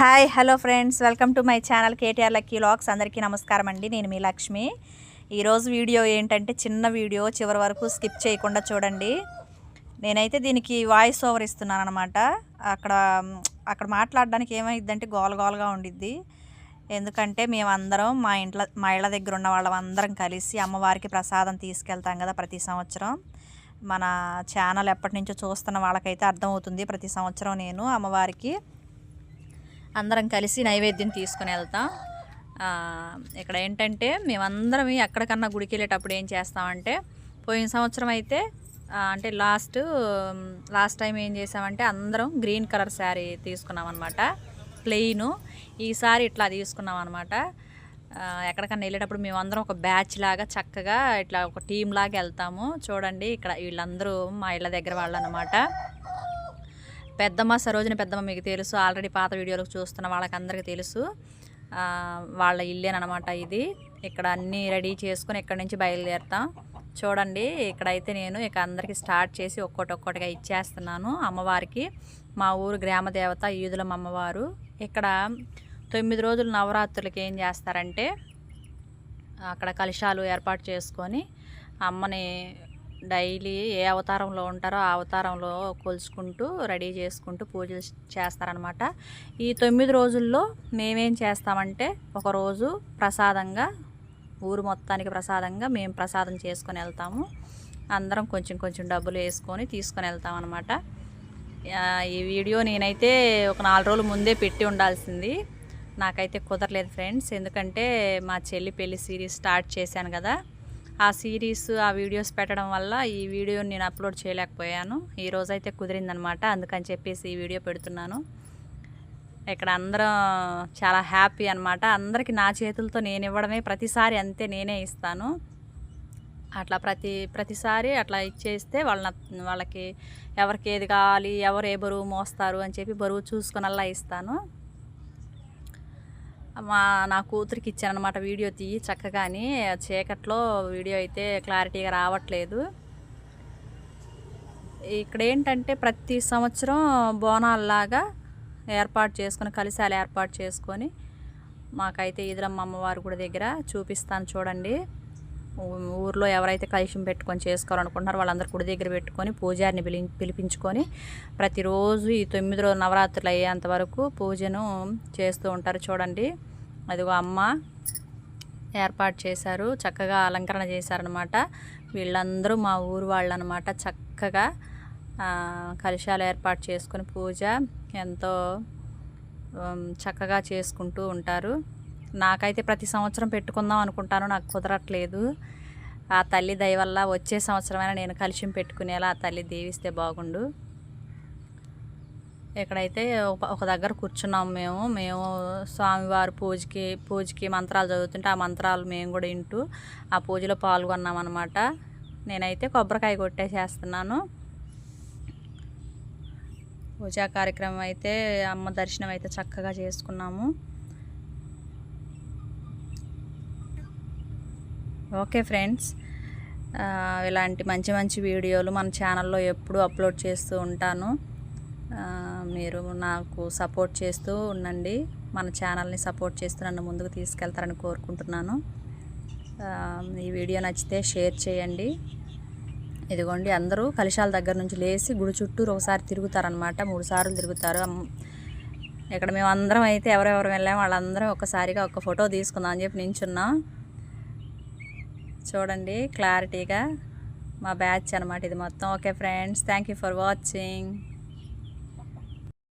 Hi hello friends. Welcome to my channel KTR lucky locks అందరికీ నమస్కారం అండి. నేను మీ లక్ష్మి. ఈరోజు వీడియో ఏంటంటే చిన్న వీడియో చివరి వరకు స్కిప్ చేయకుండా చూడండి. నేనైతే దీనికి వాయిస్ ఓవర్ ఇస్తున్నాను అనమాట అక్కడ అక్కడ మాట్లాడడానికి ఏమైందంటే గోల గోలగా ఉండిద్ది. ఎందుకంటే మేమందరం మా ఇంట్లో మా ఇళ్ళ దగ్గర ఉన్న వాళ్ళందరం కలిసి అమ్మవారికి ప్రసాదం తీసుకెళ్తాం కదా ప్రతి సంవత్సరం. మన ఛానల్ ఎప్పటి నుంచో చూస్తున్న వాళ్ళకైతే అర్థమవుతుంది ప్రతి సంవత్సరం నేను అమ్మవారికి. అందరం కలిసి నైవేద్యం తీసుకుని వెళ్తాం. ఇక్కడ ఏంటంటే మేమందరం ఎక్కడికన్నా గుడికి వెళ్ళేటప్పుడు ఏం చేస్తామంటే పోయిన సంవత్సరం అయితే అంటే లాస్ట్ లాస్ట్ టైం ఏం చేసామంటే అందరం గ్రీన్ కలర్ శారీ తీసుకున్నాం అనమాట ప్లెయిన్ ఈసారి ఇట్లా తీసుకున్నాం అనమాట ఎక్కడికన్నా వెళ్ళేటప్పుడు మేమందరం ఒక బ్యాచ్ లాగా చక్కగా ఇట్లా ఒక టీం లాగా వెళ్తాము. చూడండి ఇక్కడ వీళ్ళందరూ మా ఇళ్ళ దగ్గర వాళ్ళు అనమాట పెద్దమ్మ సరోజిని పెద్దమ్మ మీకు తెలుసు. ఆల్రెడీ పాత వీడియోలు చూస్తున్న వాళ్ళకి అందరికీ తెలుసు వాళ్ళ ఇల్లేనమాట ఇది. ఇక్కడ అన్నీ రెడీ చేసుకొని ఇక్కడ నుంచి బయలుదేరుతాం. చూడండి ఇక్కడైతే నేను ఇక అందరికీ స్టార్ట్ చేసి ఒక్కొక్కటి ఒక్కొక్కటిగా ఇచ్చేస్తున్నాను అమ్మవారికి. మా ఊరు గ్రామదేవత ఈదులమ్మ అమ్మవారు. ఇక్కడ తొమ్మిది రోజులు నవరాత్రులకి ఏం చేస్తారంటే అక్కడ కలశాలు ఏర్పాటు చేసుకొని అమ్మని డైలీ ఏ అవతారంలో ఉంటారో ఆ అవతారంలో కొలుచుకుంటూ రెడీ చేసుకుంటూ పూజలు చేస్తారనమాట ఈ తొమ్మిది రోజుల్లో మేమేం చేస్తామంటే ఒకరోజు ప్రసాదంగా ఊరు మొత్తానికి ప్రసాదంగా మేము ప్రసాదం చేసుకొని వెళ్తాము. అందరం కొంచెం కొంచెం డబ్బులు వేసుకొని తీసుకొని వెళ్తాం అనమాట ఈ వీడియో నేనైతే ఒక నాలుగు రోజుల ముందే పెట్టి ఉండాల్సింది. నాకైతే కుదరలేదు ఫ్రెండ్స్. ఎందుకంటే మా చెల్లి పెళ్ళి సిరీస్ స్టార్ట్ చేశాను కదా. ఆ సిరీస్ ఆ వీడియోస్ పెట్టడం వల్ల ఈ వీడియో నేను అప్లోడ్ చేయలేకపోయాను. ఈ రోజైతే కుదిరిందనమాట అందుకని చెప్పేసి ఈ వీడియో పెడుతున్నాను. ఇక్కడ అందరం చాలా హ్యాపీ అనమాట. అందరికీ నా చేతులతో నేను ఇవ్వడమే ప్రతిసారి అంతే నేనే ఇస్తాను. అట్లా ప్రతి ప్రతిసారి అట్లా ఇచ్చేస్తే వాళ్ళ వాళ్ళకి ఎవరికి ఏది కావాలి ఎవరు ఏ బరువు మోస్తారు అని చెప్పి బరువు చూసుకునల్లా ఇస్తాను. మా నా కూతురికి ఇచ్చానమాట వీడియో తీయి చక్కగాని చీకట్లో వీడియో అయితే క్లారిటీగా రావట్లేదు. ఇక్కడ ఏంటంటే ప్రతి సంవత్సరం బోనాల్లాగా ఏర్పాటు చేసుకొని కలిశాలు ఏర్పాటు చేసుకొని మాకైతే ఈదురమ్మ అమ్మవారి గుడి దగ్గర చూపిస్తాను చూడండి. ఊర్లో ఎవరైతే కలుషం పెట్టుకొని చేసుకోవాలనుకుంటున్నారో వాళ్ళందరూ గుడి దగ్గర పెట్టుకొని పూజారిని పిలి పిలిపించుకొని ప్రతిరోజు ఈ తొమ్మిది రోజు నవరాత్రులు అయ్యేంత వరకు పూజను చేస్తూ ఉంటారు చూడండి. అదిగో అమ్మ ఏర్పాటు చేశారు చక్కగా అలంకరణ చేశారనమాట వీళ్ళందరూ మా ఊరు వాళ్ళు అనమాట చక్కగా కలుషాలు కలశాలు ఏర్పాటు చేసుకుని పూజ ఎంతో చక్కగా చేసుకుంటూ ఉంటారు. నాకైతే ప్రతి సంవత్సరం పెట్టుకుందాం అనుకుంటాను నాకు కుదరట్లేదు. ఆ తల్లి దయ వల్ల వచ్చే సంవత్సరమైనా నేను కలిసి పెట్టుకునేలా ఆ తల్లి దీవిస్తే బాగుండు. ఇక్కడైతే ఒక- దగ్గర కూర్చున్నాం మేము మేము స్వామివారి పూజకి పూజకి మంత్రాలు చదువుతుంటే ఆ మంత్రాలు మేము కూడా వింటూ ఆ పూజలో పాల్గొన్నాం అనమాట నేనైతే కొబ్బరికాయ కొట్టేసేస్తున్నాను. పూజా కార్యక్రమం అయితే అమ్మ దర్శనం అయితే చక్కగా చేసుకున్నాము. ఓకే ఫ్రెండ్స్ ఇలాంటి మంచి మంచి వీడియోలు మన ఛానల్లో ఎప్పుడూ అప్లోడ్ చేస్తూ ఉంటాను. మీరు నాకు సపోర్ట్ చేస్తూ ఉండండి. మన ఛానల్ని సపోర్ట్ చేస్తూ నన్ను ముందుకు తీసుకెళ్తారని కోరుకుంటున్నాను. ఈ వీడియో నచ్చితే షేర్ చేయండి. ఇదిగోండి అందరూ కలశాల దగ్గర నుంచి లేచి గుడి చుట్టూరు ఒకసారి తిరుగుతారనమాట మూడు సార్లు తిరుగుతారు. ఇక్కడ మేము అందరం అయితే ఎవరెవరు వెళ్ళాము వాళ్ళందరం ఒక్కసారిగా ఒక ఫోటో తీసుకుందాం అని చెప్పి నించున్నాం. చూడండి క్లారిటీగా మా బ్యాచ్ అనమాట ఇది మొత్తం. Okay friends thank you for watching.